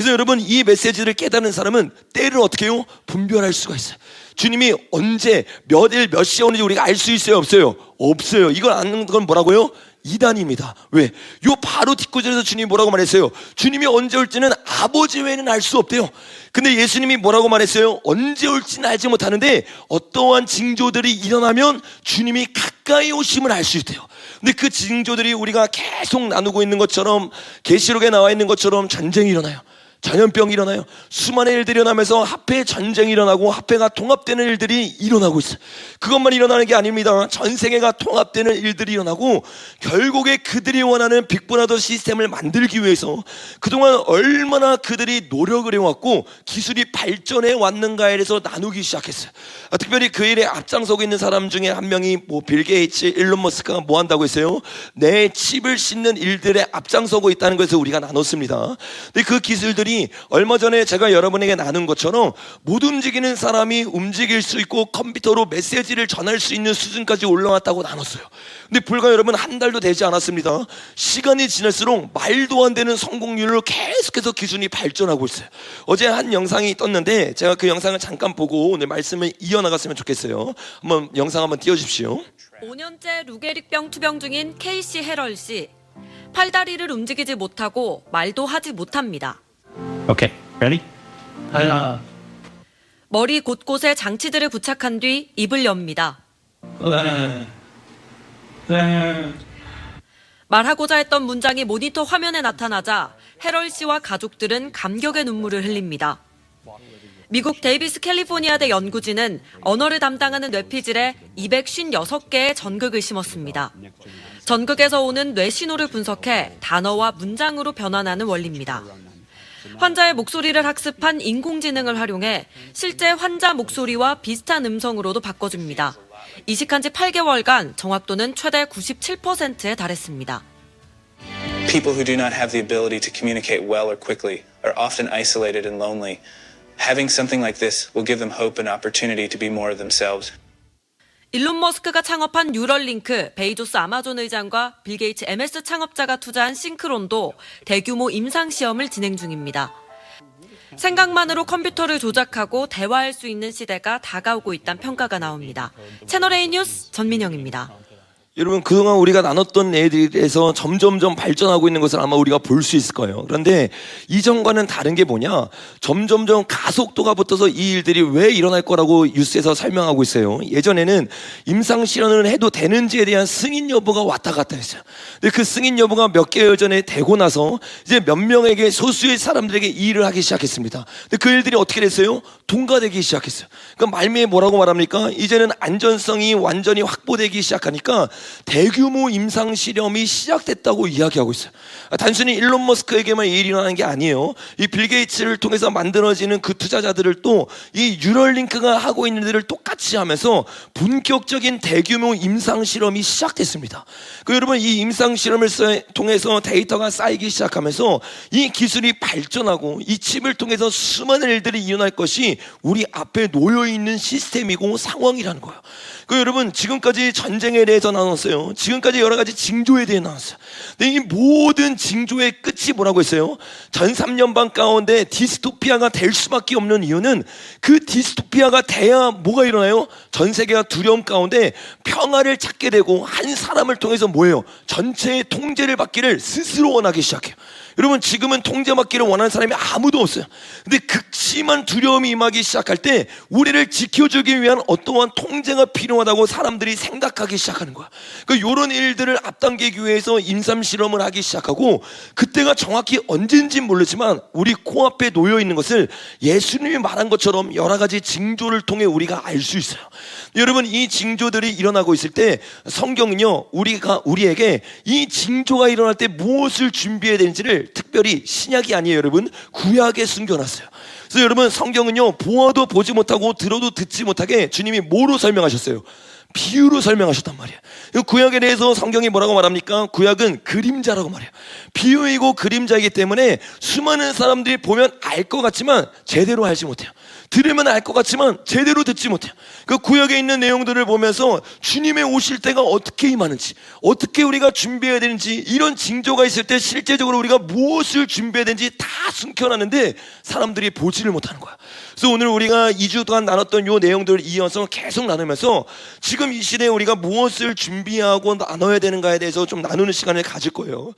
그래서 여러분 이 메시지를 깨닫는 사람은 때를 어떻게 해요? 분별할 수가 있어요. 주님이 언제 몇 일 몇 시에 오는지 우리가 알 수 있어요? 없어요? 없어요. 이걸 아는 건 뭐라고요? 이단입니다. 왜? 요 바로 뒷구절에서 주님이 뭐라고 말했어요? 주님이 언제 올지는 아버지 외에는 알 수 없대요. 근데 예수님이 뭐라고 말했어요? 언제 올지는 알지 못하는데 어떠한 징조들이 일어나면 주님이 가까이 오심을 알 수 있대요. 근데 그 징조들이 우리가 계속 나누고 있는 것처럼 계시록에 나와 있는 것처럼 전쟁이 일어나요. 전염병이 일어나요. 수많은 일들이 일어나면서 합해 전쟁이 일어나고 합해가 통합되는 일들이 일어나고 있어요. 그것만 일어나는 게 아닙니다. 전 세계가 통합되는 일들이 일어나고 결국에 그들이 원하는 빅브라더 시스템을 만들기 위해서 그동안 얼마나 그들이 노력을 해왔고 기술이 발전해 왔는가에 대해서 나누기 시작했어요. 아, 특별히 그 일에 앞장서고 있는 사람 중에 한 명이 뭐 빌 게이츠, 일론 머스크가 뭐 한다고 했어요? 내 칩을 싣는 일들에 앞장서고 있다는 것을 우리가 나눴습니다. 근데 그 기술들이 얼마 전에 제가 여러분에게 나눈 것처럼 못 움직이는 사람이 움직일 수 있고 컴퓨터로 메시지를 전할 수 있는 수준까지 올라왔다고 나눴어요. 근데 불과 여러분 한 달도 되지 않았습니다. 시간이 지날수록 말도 안 되는 성공률로 계속해서 기술이 발전하고 있어요. 어제 한 영상이 떴는데 제가 그 영상을 잠깐 보고 오늘 말씀을 이어나갔으면 좋겠어요. 한번 영상 한번 띄워주십시오. 5년째 루게릭병 투병 중인 케이시 헤럴 씨. 팔다리를 움직이지 못하고 말도 하지 못합니다. Okay, ready? 하나, 머리 곳곳에 장치들을 부착한 뒤 입을 엽니다. 네, 네, 말하고자 했던 문장이 모니터 화면에 나타나자 헤럴 씨와 가족들은 감격의 눈물을 흘립니다. 미국 데이비스 캘리포니아 대 연구진은 언어를 담당하는 뇌피질에 256개의 전극을 심었습니다. 전극에서 오는 뇌 신호를 분석해 단어와 문장으로 변환하는 원리입니다. 환자의 목소리를 학습한 인공지능을 활용해 실제 환자 목소리와 비슷한 음성으로도 바꿔줍니다. 이식한 지 8개월간 정확도는 최대 97%에 달했습니다. People who do not have the ability to communicate well or quickly are often isolated and lonely. Having something like this will give them hope and opportunity to be more of themselves. 일론 머스크가 창업한 뉴럴링크, 베이조스 아마존 의장과 빌 게이츠 MS 창업자가 투자한 싱크론도 대규모 임상 시험을 진행 중입니다. 생각만으로 컴퓨터를 조작하고 대화할 수 있는 시대가 다가오고 있다는 평가가 나옵니다. 채널A 뉴스 전민영입니다. 여러분 그동안 우리가 나눴던 애들에서 점점점 발전하고 있는 것을 아마 우리가 볼 수 있을 거예요. 그런데 이전과는 다른 게 뭐냐? 점점점 가속도가 붙어서 이 일들이 왜 일어날 거라고 뉴스에서 설명하고 있어요. 예전에는 임상 실현을 해도 되는지에 대한 승인 여부가 왔다 갔다 했어요. 근데 그 승인 여부가 몇 개월 전에 되고 나서 이제 몇 명에게 소수의 사람들에게 이 일을 하기 시작했습니다. 근데 그 일들이 어떻게 됐어요? 통과되기 시작했어요. 그러니까 말미에 뭐라고 말합니까? 이제는 안전성이 완전히 확보되기 시작하니까 대규모 임상 실험이 시작됐다고 이야기하고 있어요. 아, 단순히 일론 머스크에게만 이 일이 일어나는 게 아니에요. 이 빌 게이츠를 통해서 만들어지는 그 투자자들을 또 이 유럴링크가 하고 있는 일을 똑같이 하면서 본격적인 대규모 임상 실험이 시작됐습니다. 그 여러분 이 임상 실험을 써- 통해서 데이터가 쌓이기 시작하면서 이 기술이 발전하고 이 칩을 통해서 수많은 일들이 일어날 것이 우리 앞에 놓여 있는 시스템이고 상황이라는 거예요. 그 여러분 지금까지 전쟁에 대해서 나눴어요. 지금까지 여러 가지 징조에 대해 나눴어요. 근데 이 모든 징조의 끝이 뭐라고 했어요? 전 3년 반 가운데 디스토피아가 될 수밖에 없는 이유는 그 디스토피아가 돼야 뭐가 일어나요? 전 세계가 두려움 가운데 평화를 찾게 되고 한 사람을 통해서 뭐예요? 전체의 통제를 받기를 스스로 원하기 시작해요. 여러분 지금은 통제받기를 원하는 사람이 아무도 없어요. 근데 극심한 두려움이 임하기 시작할 때 우리를 지켜주기 위한 어떠한 통제가 필요하다고 사람들이 생각하기 시작하는 거야. 그 이런 일들을 앞당기기 위해서 임상 실험을 하기 시작하고 그때가 정확히 언제인지 모르지만 우리 코앞에 놓여 있는 것을 예수님이 말한 것처럼 여러 가지 징조를 통해 우리가 알 수 있어요. 여러분 이 징조들이 일어나고 있을 때 성경은요 우리가 우리에게 이 징조가 일어날 때 무엇을 준비해야 되는지를 특별히 신약이 아니에요 여러분 구약에 숨겨놨어요. 그래서 여러분 성경은요 보아도 보지 못하고 들어도 듣지 못하게 주님이 뭐로 설명하셨어요? 비유로 설명하셨단. 이 구약에 대해서 성경이 뭐라고 말합니까? 구약은 그림자라고 말해요. 비유이고 그림자이기 때문에 수많은 사람들이 보면 알 것 같지만 제대로 알지 못해요. 들으면 알 것 같지만 제대로 듣지 못해요. 그 구약에 있는 내용들을 보면서 주님의 오실 때가 어떻게 임하는지, 어떻게 우리가 준비해야 되는지 이런 징조가 있을 때 실제적으로 우리가 무엇을 준비해야 되는지 다 숨겨놨는데 사람들이 보지를 못하는 거야. 그래서 오늘 우리가 2주 동안 나눴던 요 내용들을 이어서 계속 나누면서 지금 이 시대에 우리가 무엇을 준비하고 나눠야 되는가에 대해서 좀 나누는 시간을 가질 거예요.